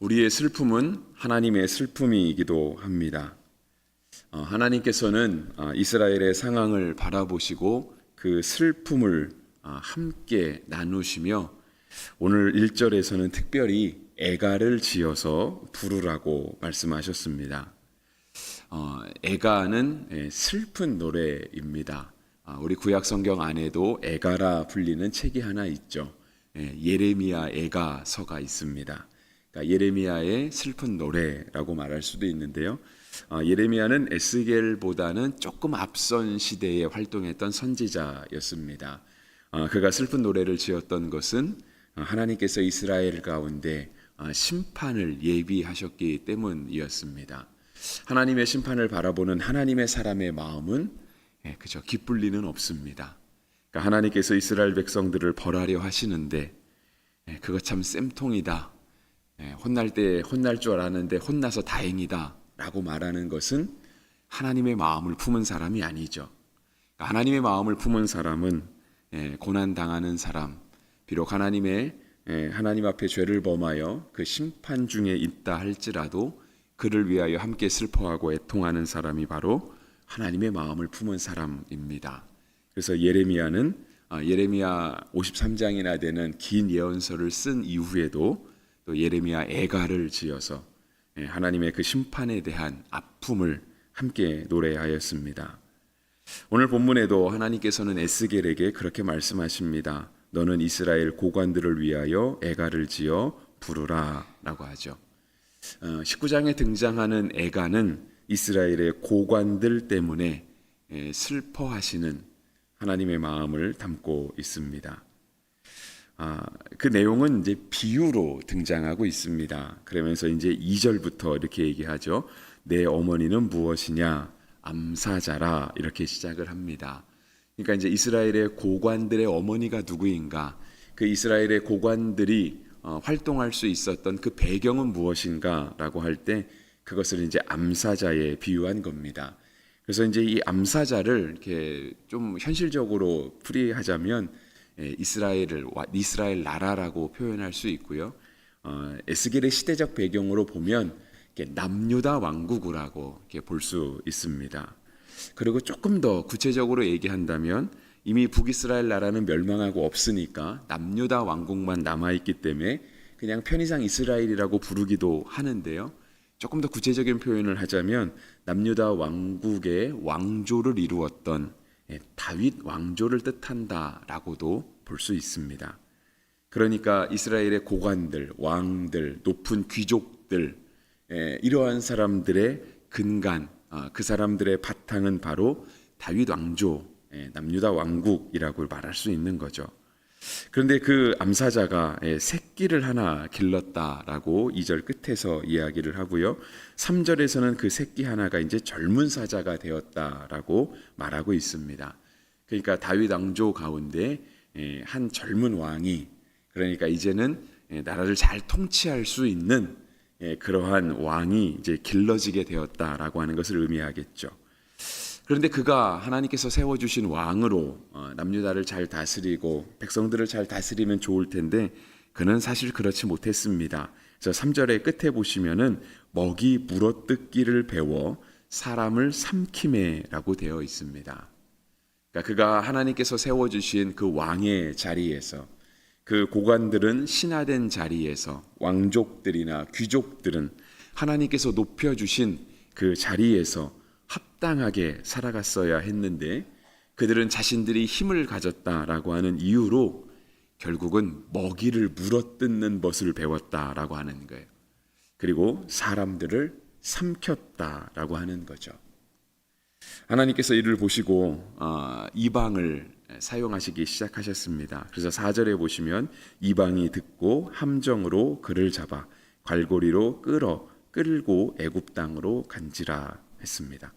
우리의 슬픔은 하나님의 슬픔이기도 합니다. 어, 하나님께서는 어, 이스라엘의 상황을 바라보시고 그 슬픔을 어, 함께 나누시며 오늘 1절에서는 특별히 애가를 지어서 부르라고 말씀하셨습니다. 어, 애가는 예, 슬픈 노래입니다. 아, 우리 구약 성경 안에도 애가라 불리는 책이 하나 있죠. 예, 예레미야 애가서가 있습니다. 그러니까 예레미야의 슬픈 노래라고 말할 수도 있는데요. 어, 예레미야는 에스겔보다는 조금 앞선 시대에 활동했던 선지자였습니다. 어, 그가 슬픈 노래를 지었던 것은 어, 하나님께서 이스라엘 가운데 어, 심판을 예비하셨기 때문이었습니다. 하나님의 심판을 바라보는 하나님의 사람의 마음은 예, 그저 기쁠 리는 없습니다. 그러니까 하나님께서 이스라엘 백성들을 벌하려 하시는데 예, 그거 참 쌤통이다. 예, 혼날 때 혼날 줄 알았는데 혼나서 다행이다라고 말하는 것은 하나님의 마음을 품은 사람이 아니죠. 그러니까 하나님의 마음을 품은 사람은 예, 고난 당하는 사람, 비록 하나님의 예, 하나님 앞에 죄를 범하여 그 심판 중에 있다 할지라도 그를 위하여 함께 슬퍼하고 애통하는 사람이 바로 하나님의 마음을 품은 사람입니다. 그래서 예레미야는 아, 예레미야 53장이나 되는 긴 예언서를 쓴 이후에도 또 예레미야 애가를 지어서 예, 하나님의 그 심판에 대한 아픔을 함께 노래하였습니다. 오늘 본문에도 하나님께서는 에스겔에게 그렇게 말씀하십니다. 너는 이스라엘 고관들을 위하여 애가를 지어 부르라라고 하죠. 어, 19장에 등장하는 애가는 이스라엘의 고관들 때문에 예, 슬퍼하시는 하나님의 마음을 담고 있습니다. 아, 그 내용은 이제 비유로 등장하고 있습니다. 그러면서 이제 2절부터 이렇게 얘기하죠. 내 어머니는 무엇이냐? 암사자라 이렇게 시작을 합니다. 그러니까 이제 이스라엘의 고관들의 어머니가 누구인가? 그 이스라엘의 고관들이 어, 활동할 수 있었던 그 배경은 무엇인가라고 할 때 그것을 이제 암사자에 비유한 겁니다. 그래서 이제 이 암사자를 이렇게 좀 현실적으로 풀이하자면 예, 이스라엘을 와- 이스라엘 나라라고 표현할 수 있고요. 어, 에스겔의 시대적 배경으로 보면 남유다 왕국이라고 볼 수 있습니다. 그리고 조금 더 구체적으로 얘기한다면 이미 북이스라엘 나라는 멸망하고 없으니까 남유다 왕국만 남아 있기 때문에 그냥 편의상 이스라엘이라고 부르기도 하는데요. 조금 더 구체적인 표현을 하자면 남유다 왕국의 왕조를 이루었던 예, 다윗 왕조를 뜻한다라고도 볼 수 있습니다. 그러니까 이스라엘의 고관들, 왕들, 높은 귀족들 예, 이러한 사람들의 근간, 아, 그 사람들의 바탕은 바로 다윗 왕조, 예, 남유다 왕국이라고 말할 수 있는 거죠. 그런데 그 암사자가 예, 새끼를 하나 길렀다라고 2절 끝에서 이야기를 하고요. 3절에서는 그 새끼 하나가 이제 젊은 사자가 되었다라고 말하고 있습니다. 그러니까 다윗 왕조 가운데 예, 한 젊은 왕이 그러니까 이제는 예, 나라를 잘 통치할 수 있는 예, 그러한 왕이 이제 길러지게 되었다라고 하는 것을 의미하겠죠. 그런데 그가 하나님께서 세워 주신 왕으로 어, 남유다를 잘 다스리고 백성들을 잘 다스리면 좋을 텐데 그는 사실 그렇지 못했습니다. 그래서 3절의 끝에 보시면은 먹이 물어뜯기를 배워 사람을 삼킴에라고 되어 있습니다. 그러니까 그가 하나님께서 세워 주신 그 왕의 자리에서 그 고관들은 신하된 자리에서 왕족들이나 귀족들은 하나님께서 높여 주신 그 자리에서 합당하게 살아갔어야 했는데 그들은 자신들이 힘을 가졌다라고 하는 이유로 결국은 먹이를 물어뜯는 것을 배웠다라고 하는 거예요. 그리고 사람들을 삼켰다라고 하는 거죠. 하나님께서 이를 보시고 어, 이방을 사용하시기 시작하셨습니다. 그래서 4절에 보시면 이방이 듣고 함정으로 그를 잡아 갈고리로 끌어 끌고 애굽 땅으로 간지라 했습니다.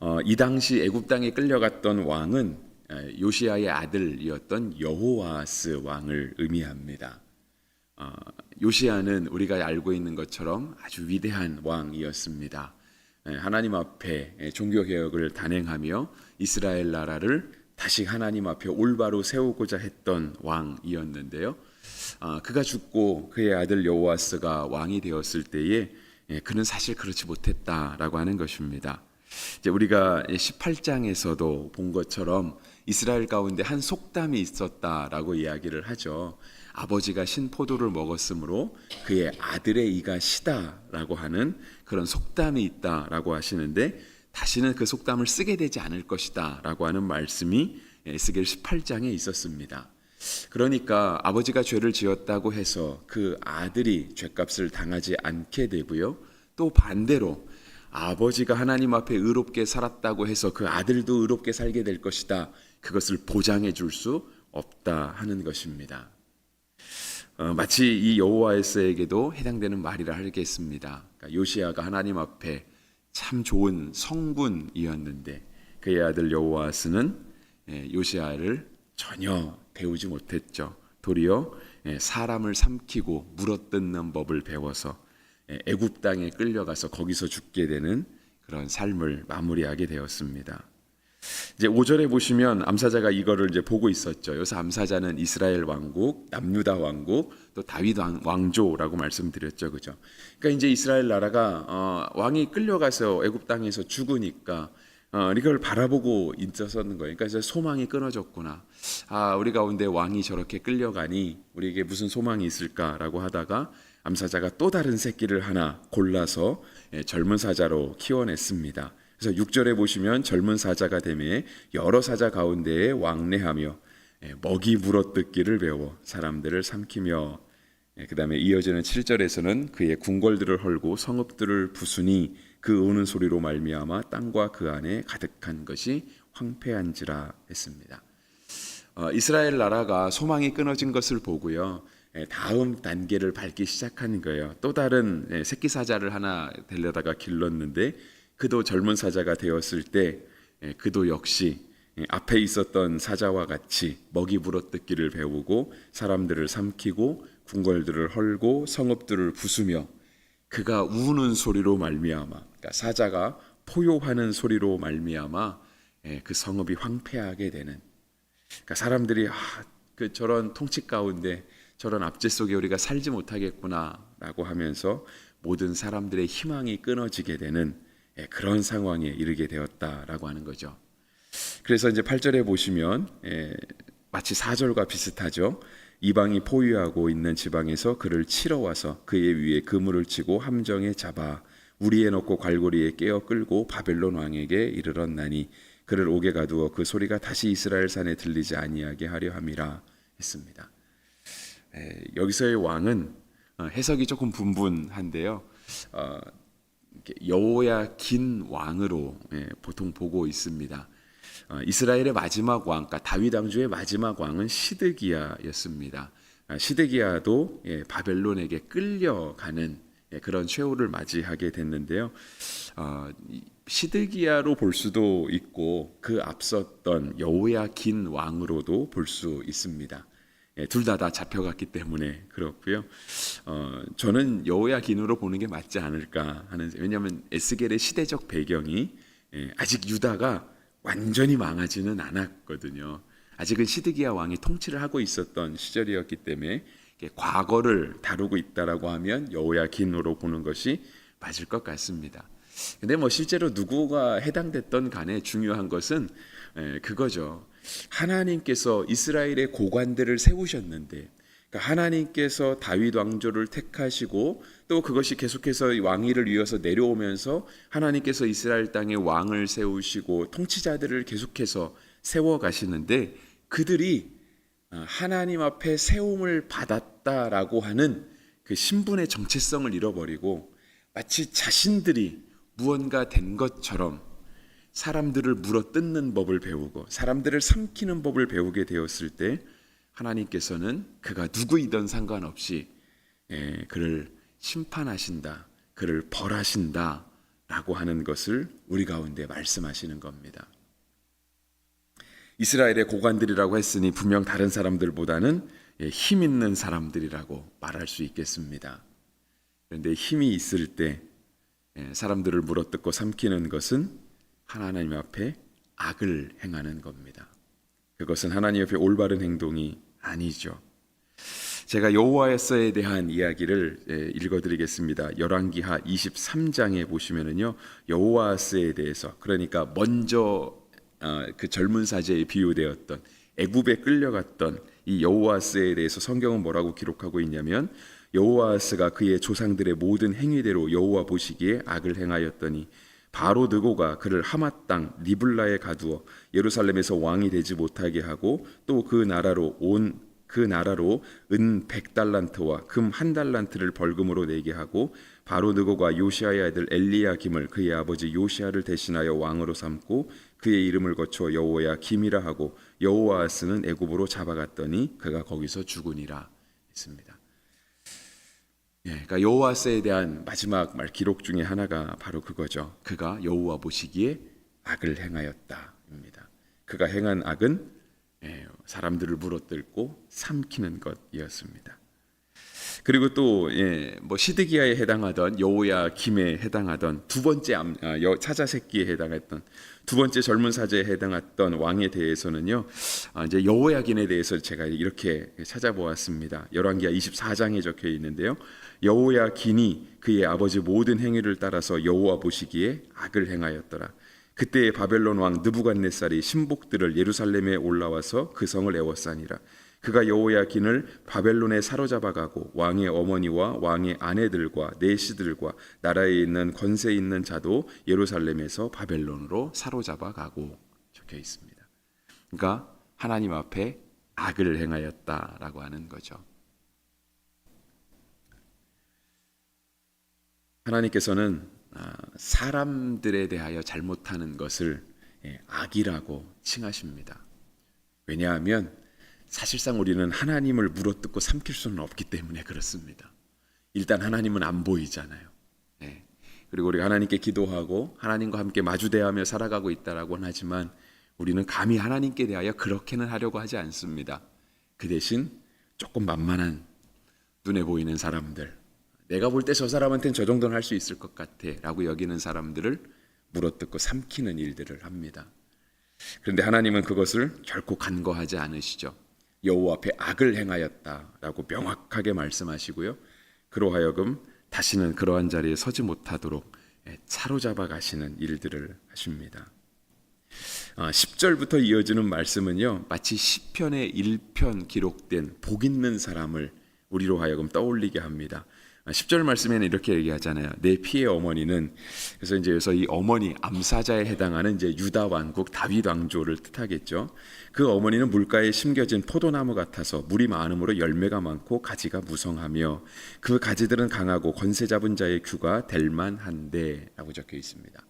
어, 이 당시 애굽 땅에 끌려갔던 왕은 에, 요시아의 아들이었던 여호와스 왕을 의미합니다. 어, 요시아는 우리가 알고 있는 것처럼 아주 위대한 왕이었습니다. 에, 하나님 앞에 에, 종교 개혁을 단행하며 이스라엘 나라를 다시 하나님 앞에 올바로 세우고자 했던 왕이었는데요. 아, 그가 죽고 그의 아들 여호와스가 왕이 되었을 때에 예, 그는 사실 그렇지 못했다라고 하는 것입니다. 이제 우리가 18장에서도 본 것처럼 이스라엘 가운데 한 속담이 있었다라고 이야기를 하죠. 아버지가 신 포도를 먹었으므로 그의 아들의 이가 시다라고 하는 그런 속담이 있다라고 하시는데 다시는 그 속담을 쓰게 되지 않을 것이다라고 하는 말씀이 에스겔 18장에 있었습니다. 그러니까 아버지가 죄를 지었다고 해서 그 아들이 죄값을 당하지 않게 되고요. 또 반대로 아버지가 하나님 앞에 의롭게 살았다고 해서 그 아들도 의롭게 살게 될 것이다. 그것을 보장해 줄 수 없다 하는 것입니다. 어, 마치 이 여호와에서에게도 해당되는 말이라 하겠습니다. 그러니까 요시아가 하나님 앞에 참 좋은 성군이었는데 그의 아들 여호와스는 예, 요시아를 전혀 배우지 못했죠. 도리어 예, 사람을 삼키고 물어뜯는 법을 배워서 예, 애굽 땅에 끌려가서 거기서 죽게 되는 그런 삶을 마무리하게 되었습니다. 이제 5절에 보시면 암사자가 이거를 이제 보고 있었죠. 여기서 암사자는 이스라엘 왕국, 남유다 왕국, 또 다윗 왕, 왕조라고 말씀드렸죠. 그죠? 그러니까 이제 이스라엘 나라가 어, 왕이 끌려가서 애굽 땅에서 죽으니까 어, 이걸 바라보고 있었는 거예요. 그러니까 이제 소망이 끊어졌구나. 아, 우리 가운데 왕이 저렇게 끌려가니 우리에게 무슨 소망이 있을까라고 하다가 암사자가 또 다른 새끼를 하나 골라서 예, 젊은 사자로 키워냈습니다. 그래서 6절에 보시면 젊은 사자가 되매 여러 사자 가운데에 왕래하며 예, 먹이 물어뜯기를 배워 사람들을 삼키며 예, 그다음에 이어지는 7절에서는 그의 궁궐들을 헐고 성읍들을 부수니 그 우는 소리로 말미암아 땅과 그 안에 가득한 것이 황폐한지라 했습니다. 어, 이스라엘 나라가 소망이 끊어진 것을 보고요. 예, 다음 단계를 밟기 시작하는 거예요. 또 다른 예, 새끼 사자를 하나 데려다가 길렀는데 그도 젊은 사자가 되었을 때 예, 그도 역시 예, 앞에 있었던 사자와 같이 먹이 불어뜯기를 배우고 사람들을 삼키고 궁궐들을 헐고 성읍들을 부수며 그가 우는 소리로 말미암아 그러니까 사자가 포효하는 소리로 말미암아 예, 그 성읍이 황폐하게 되는 그러니까 사람들이 아, 그 저런 통치 가운데 저런 압제 속에 우리가 살지 못하겠구나라고 하면서 모든 사람들의 희망이 끊어지게 되는 예, 그런 상황에 이르게 되었다라고 하는 거죠. 그래서 이제 8절에 보시면 예, 마치 4절과 비슷하죠. 이방이 포위하고 있는 지방에서 그를 치러 와서 그의 위에 그물을 치고 함정에 잡아 우리에 넣고 갈고리에 깨어 끌고 바벨론 왕에게 이르렀나니 그를 옥에 가두어 그 소리가 다시 이스라엘 산에 들리지 아니하게 하려 함이라 했습니다. 에, 여기서의 왕은 어, 해석이 조금 분분한데요. 어, 여호야 긴 왕으로 예, 보통 보고 있습니다. 어, 이스라엘의 마지막 왕, 그러니까 다윗 왕조의 마지막 왕은 시드기야였습니다. 아, 시드기야도 예, 바벨론에게 끌려가는 예, 그런 최후를 맞이하게 됐는데요. 어, 시드기야로 볼 수도 있고 그 앞섰던 여호야 긴 왕으로도 볼 수 있습니다. 예, 둘다다 잡혀갔기 때문에 그렇고요. 어, 저는 여호야 긴으로 보는 게 맞지 않을까 하는 왜냐하면 에스겔의 시대적 배경이 예, 아직 유다가 완전히 망하지는 않았거든요. 아직은 시드기야 왕이 통치를 하고 있었던 시절이었기 때문에 과거를 다루고 있다라고 하면 여호야 긴으로 보는 것이 맞을 것 같습니다. 근데 뭐 실제로 누구가 해당됐던 간에 중요한 것은 에, 그거죠. 하나님께서 이스라엘의 고관들을 세우셨는데 그러니까 하나님께서 다윗 왕조를 택하시고 또 그것이 계속해서 왕위를 이어서 내려오면서 하나님께서 이스라엘 땅에 왕을 세우시고 통치자들을 계속해서 세워 가시는데 그들이 아, 하나님 앞에 세움을 받았다라고 하는 그 신분의 정체성을 잃어버리고 마치 자신들이 무언가 된 것처럼 사람들을 물어 뜯는 법을 배우고 사람들을 삼키는 법을 배우게 되었을 때 하나님께서는 그가 누구이든 상관없이 예, 그를 심판하신다, 그를 벌하신다라고 하는 것을 우리 가운데 말씀하시는 겁니다. 이스라엘의 고관들이라고 했으니 분명 다른 사람들보다는 예, 힘 있는 사람들이라고 말할 수 있겠습니다. 그런데 힘이 있을 때 예, 사람들을 물어뜯고 삼키는 것은 하나님 앞에 악을 행하는 겁니다. 그것은 하나님 앞에 올바른 행동이 아니죠. 제가 여호와서에 대한 이야기를 예, 읽어드리겠습니다. 열왕기하 23장에 보시면은요 여호와스에 대해서 그러니까 먼저 어, 그 젊은 사제에 비유되었던 애굽에 끌려갔던 이 여호와스에 대해서 성경은 뭐라고 기록하고 있냐면 여호와스가 그의 조상들의 모든 행위대로 여호와 보시기에 악을 행하였더니 바로 느고가 그를 하맛 땅 리블라에 가두어 예루살렘에서 왕이 되지 못하게 하고 또 그 나라로 온 그 나라로 은 100달란트와 금 한 달란트를 벌금으로 내게 하고 바로 느고가 요시아의 아들 엘리야김을 그의 아버지 요시아를 대신하여 왕으로 삼고 그의 이름을 거쳐 여호야 김이라 하고 여호와스는 애굽으로 잡아갔더니 그가 거기서 죽으니라 했습니다. 예, 그러니까 여호와스에 대한 마지막 말 기록 중에 하나가 바로 그거죠. 그가 여호와 보시기에 악을 행하였다입니다. 그가 행한 악은 예, 사람들을 물어뜯고 삼키는 것이었습니다. 그리고 또 예, 뭐 시드기야에 해당하던 여호야 김에 해당하던 두 번째 암, 아, 여, 사자 새끼에 해당했던 두 번째 젊은 사제에 해당했던 왕에 대해서는요 아, 이제 여호야긴에 대해서 제가 이렇게 찾아보았습니다. 열왕기하 24장에 적혀 있는데요. 여호야긴이 그의 아버지 모든 행위를 따라서 여호와 보시기에 악을 행하였더라. 그때의 바벨론 왕 느부갓네살이 신복들을 예루살렘에 올라와서 그 성을 애워싸니라. 그가 여호야긴을 바벨론에 사로잡아가고 왕의 어머니와 왕의 아내들과 내시들과 나라에 있는 권세 있는 자도 예루살렘에서 바벨론으로 사로잡아가고 적혀 있습니다. 그러니까 하나님 앞에 악을 행하였다라고 하는 거죠. 하나님께서는 아, 사람들에 대하여 잘못하는 것을 예, 악이라고 칭하십니다. 왜냐하면 사실상 우리는 하나님을 물어뜯고 삼킬 수는 없기 때문에 그렇습니다. 일단 하나님은 안 보이잖아요. 예. 그리고 우리가 하나님께 기도하고 하나님과 함께 마주대하며 살아가고 있다라고는 하지만 우리는 감히 하나님께 대하여 그렇게는 하려고 하지 않습니다. 그 대신 조금 만만한 눈에 보이는 사람들, 내가 볼 때 저 사람한테는 저 정도는 할 수 있을 것 같아라고 여기는 사람들을 물어뜯고 삼키는 일들을 합니다. 그런데 하나님은 그것을 결코 간과하지 않으시죠. 여호와 앞에 악을 행하였다라고 명확하게 말씀하시고요. 그로 하여금 다시는 그러한 자리에 서지 못하도록 차로잡아 가시는 일들을 하십니다. 10절부터 이어지는 말씀은요. 마치 시편의 1편 기록된 복 있는 사람을 우리로 하여금 떠올리게 합니다. 10절 말씀에는 이렇게 얘기하잖아요. 내 피의 어머니는 그래서 이제 여기서 이 어머니 암사자에 해당하는 이제 유다 왕국 다윗 왕조를 뜻하겠죠. 그 어머니는 물가에 심겨진 포도나무 같아서 물이 많음으로 열매가 많고 가지가 무성하며 그 가지들은 강하고 권세 잡은 자의 귀가 될 만한데라고 적혀 있습니다.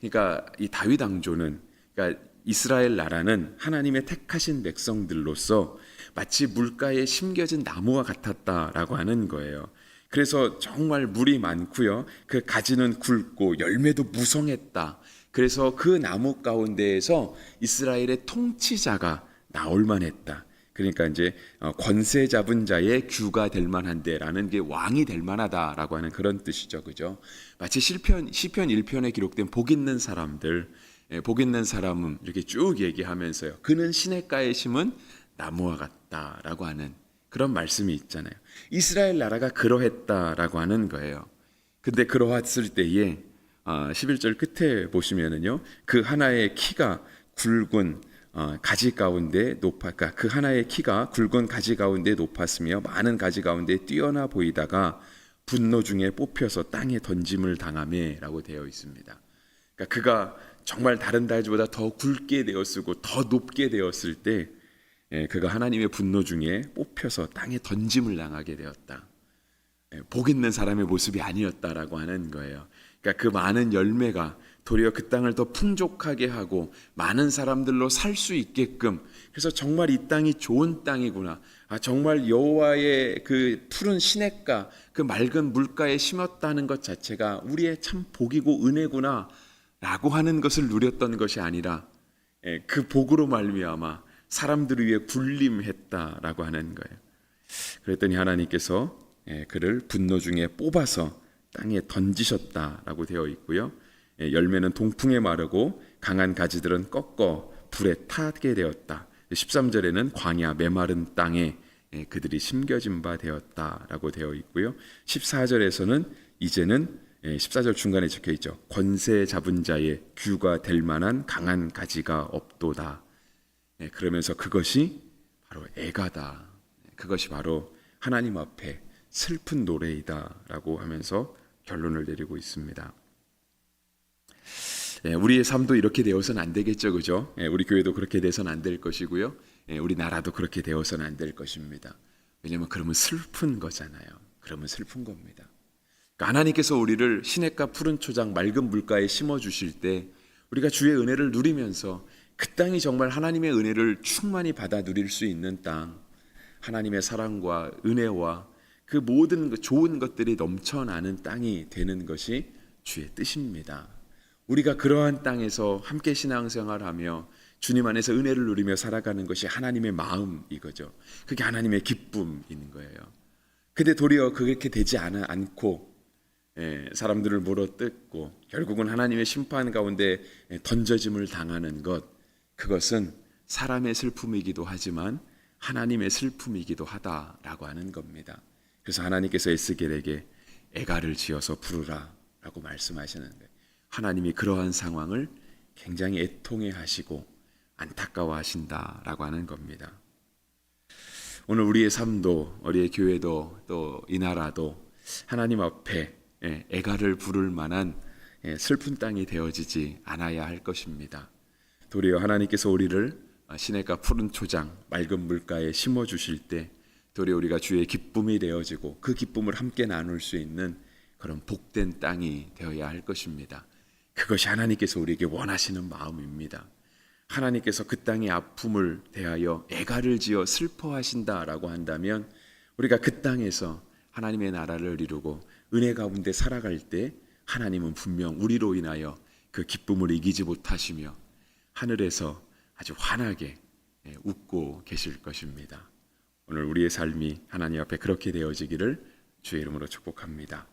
그러니까 이 다윗 왕조는 그러니까 이스라엘 나라는 하나님의 택하신 백성들로서 마치 물가에 심겨진 나무와 같았다라고 하는 거예요. 그래서 정말 물이 많고요. 그 가지는 굵고 열매도 무성했다. 그래서 그 나무 가운데에서 이스라엘의 통치자가 나올 만했다. 그러니까 이제 어, 권세 잡은 자의 규가 될 만한데라는 게 왕이 될 만하다라고 하는 그런 뜻이죠. 그죠? 마치 시편 시편 1편에 기록된 복 있는 사람들 예, 복 있는 사람은 이렇게 쭉 얘기하면서요. 그는 시냇가에 심은 나무와 같다라고 하는 그런 말씀이 있잖아요. 이스라엘 나라가 그러했다라고 하는 거예요. 근데 그러했을 때에 11절 아, 끝에 보시면은요. 그 하나의 키가 굵은 어, 가지 가운데 높아 그러니까 그 하나의 키가 굵은 가지 가운데 높았으며 많은 가지 가운데 뛰어나 보이다가 분노 중에 뽑혀서 땅에 던짐을 당함에라고 되어 있습니다. 그러니까 그가 정말 다른 달지보다 더 굵게 되었고 더 높게 되었을 때 예, 그가 하나님의 분노 중에 뽑혀서 땅에 던짐을 당하게 되었다. 예, 복 있는 사람의 모습이 아니었다라고 하는 거예요. 그러니까 그 많은 열매가 도리어 그 땅을 더 풍족하게 하고 많은 사람들로 살 수 있게끔 그래서 정말 이 땅이 좋은 땅이구나. 아 정말 여호와의 그 푸른 시냇가 그 맑은 물가에 심었다는 것 자체가 우리의 참 복이고 은혜구나라고 하는 것을 누렸던 것이 아니라 예, 그 복으로 말미암아 사람들을 위해 군림했다라고 하는 거예요. 그랬더니 하나님께서 예, 그를 분노 중에 뽑아서 땅에 던지셨다라고 되어 있고요. 예, 열매는 동풍에 마르고 강한 가지들은 꺾어 불에 타게 되었다. 13절에는 광야 메마른 땅에 예, 그들이 심겨진 바 되었다라고 되어 있고요. 14절에서는 이제는 예, 14절 중간에 적혀 있죠. 권세 잡은 자의 규가 될 만한 강한 가지가 없도다. 예, 그러면서 그것이 바로 애가다. 예, 그것이 바로 하나님 앞에 슬픈 노래이다라고 하면서 결론을 내리고 있습니다. 예, 우리의 삶도 이렇게 되어서는 안 되겠죠, 그죠? 예, 우리 교회도 그렇게 돼서는 안 될 것이고요. 예, 우리 나라도 그렇게 되어서는 안 될 것입니다. 왜냐하면 그러면 슬픈 거잖아요. 그러면 슬픈 겁니다. 그러니까 하나님께서 우리를 시냇가 푸른 초장 맑은 물가에 심어 주실 때 우리가 주의 은혜를 누리면서 그 땅이 정말 하나님의 은혜를 충만히 받아 누릴 수 있는 땅, 하나님의 사랑과 은혜와 그 모든 그 좋은 것들이 넘쳐나는 땅이 되는 것이 주의 뜻입니다. 우리가 그러한 땅에서 함께 신앙생활하며 주님 안에서 은혜를 누리며 살아가는 것이 하나님의 마음이거죠. 그게 하나님의 기쁨인 거예요. 근데 도리어 그렇게 되지 않아 않고 예, 사람들을 물어뜯고 결국은 하나님의 심판 가운데 예, 던져짐을 당하는 것 그것은 사람의 슬픔이기도 하지만 하나님의 슬픔이기도 하다라고 하는 겁니다. 그래서 하나님께서 에스겔에게 애가를 지어서 부르라라고 말씀하시는데 하나님이 그러한 상황을 굉장히 애통해 하시고 안타까워 하신다라고 하는 겁니다. 오늘 우리의 삶도 우리의 교회도 또 이 나라도 하나님 앞에 예, 애가를 부를 만한 예, 슬픈 땅이 되어지지 않아야 할 것입니다. 도리어 하나님께서 우리를 시냇가 푸른 초장 맑은 물가에 심어 주실 때 도리어 우리가 주의 기쁨이 되어지고 그 기쁨을 함께 나눌 수 있는 그런 복된 땅이 되어야 할 것입니다. 그것이 하나님께서 우리에게 원하시는 마음입니다. 하나님께서 그 땅의 아픔을 대하여 애가를 지어 슬퍼하신다라고 한다면 우리가 그 땅에서 하나님의 나라를 이루고 은혜 가운데 살아갈 때 하나님은 분명 우리로 인하여 그 기쁨을 이기지 못하시며 하늘에서 아주 환하게 예, 웃고 계실 것입니다. 오늘 우리의 삶이 하나님 앞에 그렇게 되어지기를 주의 이름으로 축복합니다.